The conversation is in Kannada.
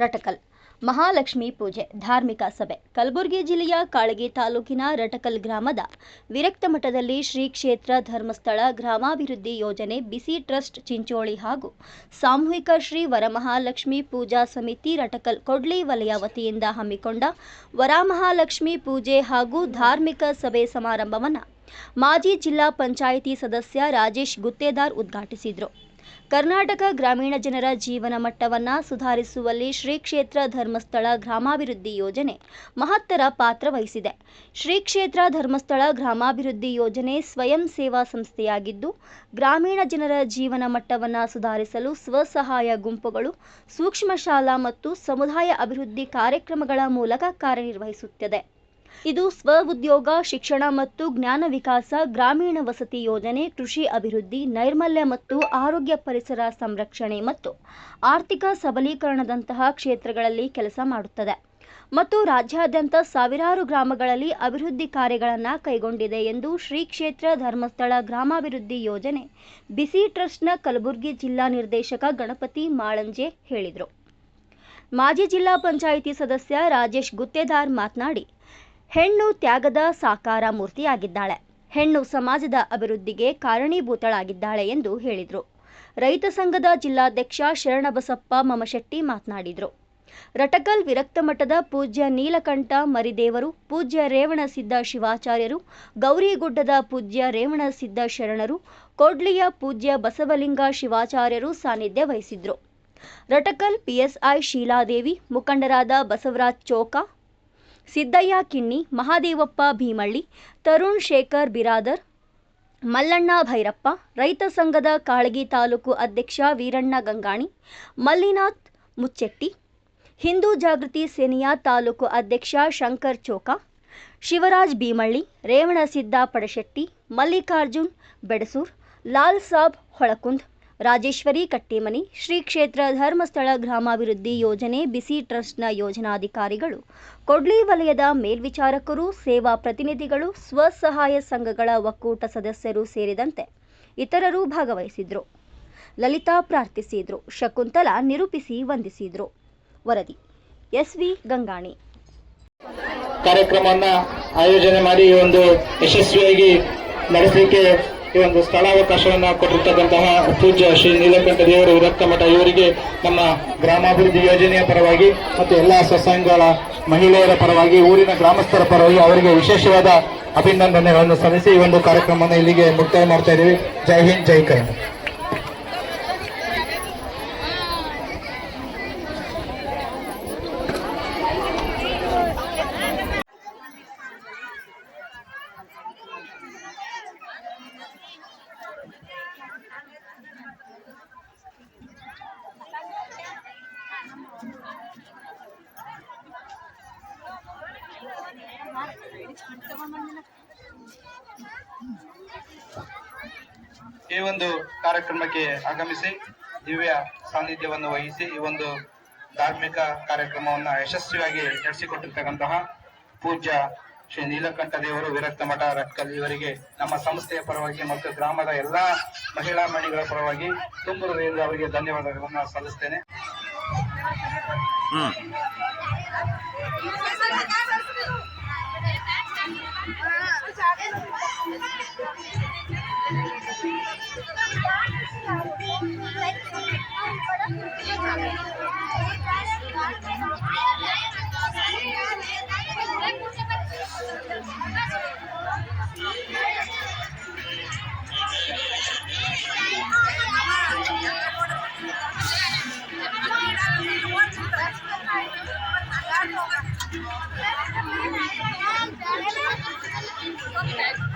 ರಟಕಲ್. ಮಹಾಲಕ್ಷ್ಮಿ ಪೂಜೆ, ಧಾರ್ಮಿಕ ಸಭೆ. ಕಲಬುರಗಿ ಜಿಲ್ಲೆಯ ಕಾಳಗಿ ತಾಲೂಕಿನ ರಟಕಲ್ ಗ್ರಾಮದ ವಿರಕ್ತ ಮಠದಲ್ಲಿ ಶ್ರೀ ಕ್ಷೇತ್ರ ಧರ್ಮಸ್ಥಳ ಗ್ರಾಮಾಭಿವೃದ್ಧಿ ಯೋಜನೆ, ಬಿಸಿ ಟ್ರಸ್ಟ್ ಚಿಂಚೋಳಿ ಹಾಗೂ ಸಾಮೂಹಿಕ ಶ್ರೀ ವರಮಹಾಲಕ್ಷ್ಮಿ ಪೂಜಾ ಸಮಿತಿ ರಟಕಲ್ ಕೊಡ್ಲಿ ವಲಯ ವತಿಯಿಂದ ಹಮ್ಮಿಕೊಂಡ ವರಮಹಾಲಕ್ಷ್ಮಿ ಪೂಜೆ ಹಾಗೂ ಧಾರ್ಮಿಕ ಸಭೆ ಸಮಾರಂಭವನ್ನು ಮಾಜಿ ಜಿಲ್ಲಾ ಪಂಚಾಯಿತಿ ಸದಸ್ಯ ರಾಜೇಶ್ ಗುತ್ತೇದಾರ್ ಉದ್ಘಾಟಿಸಿದರು. ಕರ್ನಾಟಕ ಗ್ರಾಮೀಣ ಜನರ ಜೀವನ ಮಟ್ಟವನ್ನು ಸುಧಾರಿಸುವಲ್ಲಿ ಶ್ರೀ ಕ್ಷೇತ್ರ ಧರ್ಮಸ್ಥಳ ಗ್ರಾಮಾಭಿವೃದ್ಧಿ ಯೋಜನೆ ಮಹತ್ತರ ಪಾತ್ರ ವಹಿಸಿದೆ. ಶ್ರೀ ಕ್ಷೇತ್ರ ಧರ್ಮಸ್ಥಳ ಗ್ರಾಮಾಭಿವೃದ್ಧಿ ಯೋಜನೆ ಸ್ವಯಂ ಸೇವಾ ಸಂಸ್ಥೆಯಾಗಿದ್ದು, ಗ್ರಾಮೀಣ ಜನರ ಜೀವನ ಮಟ್ಟವನ್ನು ಸುಧಾರಿಸಲು ಸ್ವಸಹಾಯ ಗುಂಪುಗಳು ಸೂಕ್ಷ್ಮ ಶಾಲಾ ಮತ್ತು ಸಮುದಾಯ ಅಭಿವೃದ್ಧಿ ಕಾರ್ಯಕ್ರಮಗಳ ಮೂಲಕ ಕಾರ್ಯನಿರ್ವಹಿಸುತ್ತದೆ. ಇದು ಸ್ವ ಉದ್ಯೋಗ, ಶಿಕ್ಷಣ ಮತ್ತು ಜ್ಞಾನ ವಿಕಾಸ, ಗ್ರಾಮೀಣ ವಸತಿ ಯೋಜನೆ, ಕೃಷಿ ಅಭಿವೃದ್ಧಿ, ನೈರ್ಮಲ್ಯ ಮತ್ತು ಆರೋಗ್ಯ ಪರಿಸರ ಸಂರಕ್ಷಣೆ ಮತ್ತು ಆರ್ಥಿಕ ಸಬಲೀಕರಣದಂತಹ ಕ್ಷೇತ್ರಗಳಲ್ಲಿ ಕೆಲಸ ಮಾಡುತ್ತದೆ. ಮತ್ತು ರಾಜ್ಯಾದ್ಯಂತ ಸಾವಿರಾರು ಗ್ರಾಮಗಳಲ್ಲಿ ಅಭಿವೃದ್ಧಿ ಕಾರ್ಯಗಳನ್ನು ಕೈಗೊಂಡಿದೆ ಎಂದು ಶ್ರೀ ಕ್ಷೇತ್ರ ಧರ್ಮಸ್ಥಳ ಗ್ರಾಮಾಭಿವೃದ್ಧಿ ಯೋಜನೆ, ಬಿಸಿ ಟ್ರಸ್ಟ್ನ ಕಲಬುರಗಿ ಜಿಲ್ಲಾ ನಿರ್ದೇಶಕ ಗಣಪತಿ ಮಾಳಂಜೆ ಹೇಳಿದರು. ಮಾಜಿ ಜಿಲ್ಲಾ ಪಂಚಾಯಿತಿ ಸದಸ್ಯ ರಾಜೇಶ್ ಗುತ್ತೇದಾರ್ ಮಾತನಾಡಿ ಹೆಣ್ಣು ತ್ಯಾಗದ ಸಾಕಾರ ಮೂರ್ತಿಯಾಗಿದ್ದಾಳೆ. ಹೆಣ್ಣು ಸಮಾಜದ ಅಭಿವೃದ್ಧಿಗೆ ಕಾರಣೀಭೂತಳಾಗಿದ್ದಾಳೆ ಎಂದು ಹೇಳಿದರು. ರೈತ ಸಂಘದ ಜಿಲ್ಲಾಧ್ಯಕ್ಷ ಶರಣಬಸಪ್ಪ ಮಮಶೆಟ್ಟಿ ಮಾತನಾಡಿದರು. ರಟಕಲ್ ವಿರಕ್ತ ಮಠದ ಪೂಜ್ಯ ನೀಲಕಂಠ ಮರಿದೇವರು, ಪೂಜ್ಯ ರೇವಣಸಿದ್ದ ಶಿವಾಚಾರ್ಯರು, ಗೌರಿಗುಡ್ಡದ ಪೂಜ್ಯ ರೇವಣಸಿದ್ದ ಶರಣರು, ಕೋಡ್ಲಿಯ ಪೂಜ್ಯ ಬಸವಲಿಂಗ ಶಿವಾಚಾರ್ಯರು ಸಾನ್ನಿಧ್ಯ ವಹಿಸಿದ್ರು. ರಟಕಲ್ ಪಿಎಸ್ಐ ಶೀಲಾದೇವಿ, ಮುಖಂಡರಾದ ಬಸವರಾಜ್ ಚೋಕ ಸಿದ್ದಯ್ಯ ಕಿಣ್ಣಿ ಮಹಾದೇವಪ್ಪ, ಭೀಮಳ್ಳಿ, ತರುಣ್ ಶೇಖರ್, ಬಿರಾದರ್, ಮಲ್ಲಣ್ಣ ಭೈರಪ್ಪ, ರೈತ ಸಂಘದ ಕಾಳಗಿ ತಾಲೂಕು ಅಧ್ಯಕ್ಷ ವೀರಣ್ಣ ಗಂಗಾಣಿ, ಮಲ್ಲಿನಾಥ್ ಮುಚ್ಚೆಟ್ಟಿ, ಹಿಂದೂ ಜಾಗೃತಿ ಸೇನೆಯ ತಾಲೂಕು ಅಧ್ಯಕ್ಷ ಶಂಕರ್ ಚೋಕ, ಶಿವರಾಜ್ ಭೀಮಳ್ಳಿ ರೇವಣಸಿದ್ದ ಪಡಶೆಟ್ಟಿ, ಮಲ್ಲಿಕಾರ್ಜುನ್ ಬೆಡಸೂರ್, ಲಾಲ್ ಸಾಬ್ ಹೊಳಕುಂದ್ ರಾಜೇಶ್ವರಿ ಕಟ್ಟಿಮನಿ, ಶ್ರೀ ಕ್ಷೇತ್ರ ಧರ್ಮಸ್ಥಳ ಗ್ರಾಮಾಭಿವೃದ್ಧಿ ಯೋಜನೆ, ಬಿಸಿ ಟ್ರಸ್ಟ್ನ ಯೋಜನಾಧಿಕಾರಿಗಳು, ಕೊಡ್ಲಿ ವಲಯದ ಮೇಲ್ವಿಚಾರಕರು, ಸೇವಾ ಪ್ರತಿನಿಧಿಗಳು, ಸ್ವಸಹಾಯ ಸಂಘಗಳ ಒಕ್ಕೂಟ ಸದಸ್ಯರು ಸೇರಿದಂತೆ ಇತರರು ಭಾಗವಹಿಸಿದ್ರು. ಲಲಿತಾ ಪ್ರಾರ್ಥಿಸಿದ್ರು, ಶಕುಂತಲಾ ನಿರೂಪಿಸಿ ವಂದಿಸಿದ್ರು. ವರದಿ ಎಸ್ವಿ ಗಂಗಾಣಿ. ಕಾರ್ಯಕ್ರಮವನ್ನು ಆಯೋಜನೆ ಮಾಡಿ ಒಂದು ಯಶಸ್ವಿಯಾಗಿ ನಡೆಸಲಿಕ್ಕೆ ಈ ಒಂದು ಸ್ಥಳಾವಕಾಶವನ್ನು ಕೊಟ್ಟಿರ್ತಕ್ಕಂತಹ ಪೂಜ್ಯ ಶ್ರೀ ನೀಲಕಂಠ ದೇವರು ವಿರಕ್ತ ಮಠ ಇವರಿಗೆ ನಮ್ಮ ಗ್ರಾಮಾಭಿವೃದ್ಧಿ ಯೋಜನೆಯ ಪರವಾಗಿ ಮತ್ತು ಎಲ್ಲ ಸ್ವಸಂಘಗಳ ಮಹಿಳೆಯರ ಪರವಾಗಿ, ಊರಿನ ಗ್ರಾಮಸ್ಥರ ಪರವಾಗಿ ಅವರಿಗೆ ವಿಶೇಷವಾದ ಅಭಿನಂದನೆಗಳನ್ನು ಸಲ್ಲಿಸಿ ಈ ಒಂದು ಕಾರ್ಯಕ್ರಮವನ್ನು ಇಲ್ಲಿಗೆ ಮುಕ್ತಾಯ ಮಾಡ್ತಾ ಇದ್ದೀವಿ. ಜೈ ಹಿಂದ್, ಜೈ ಕರ್ನಾಟಕ ಈ ಒಂದು ಕಾರ್ಯಕ್ರಮಕ್ಕೆ ಆಗಮಿಸಿ ದಿವ್ಯ ಸಾನ್ನಿಧ್ಯವನ್ನು ವಹಿಸಿ ಈ ಒಂದು ಧಾರ್ಮಿಕ ಕಾರ್ಯಕ್ರಮವನ್ನು ಯಶಸ್ವಿಯಾಗಿ ನಡೆಸಿಕೊಟ್ಟಿರ್ತಕ್ಕಂತಹ ಪೂಜ್ಯ ಶ್ರೀ ನೀಲಕಂಠ ದೇವರು, ವಿರಕ್ತ ಮಠ ರಕ್ಕಲ್ ಇವರಿಗೆ ನಮ್ಮ ಸಂಸ್ಥೆಯ ಪರವಾಗಿ ಮತ್ತು ಗ್ರಾಮದ ಎಲ್ಲಾ ಮಹಿಳಾ ಮಣಿಗಳ ಪರವಾಗಿ ತುಂಬ ಅವರಿಗೆ ಧನ್ಯವಾದಗಳನ್ನು ಸಲ್ಲಿಸ್ತೇನೆ. Okay.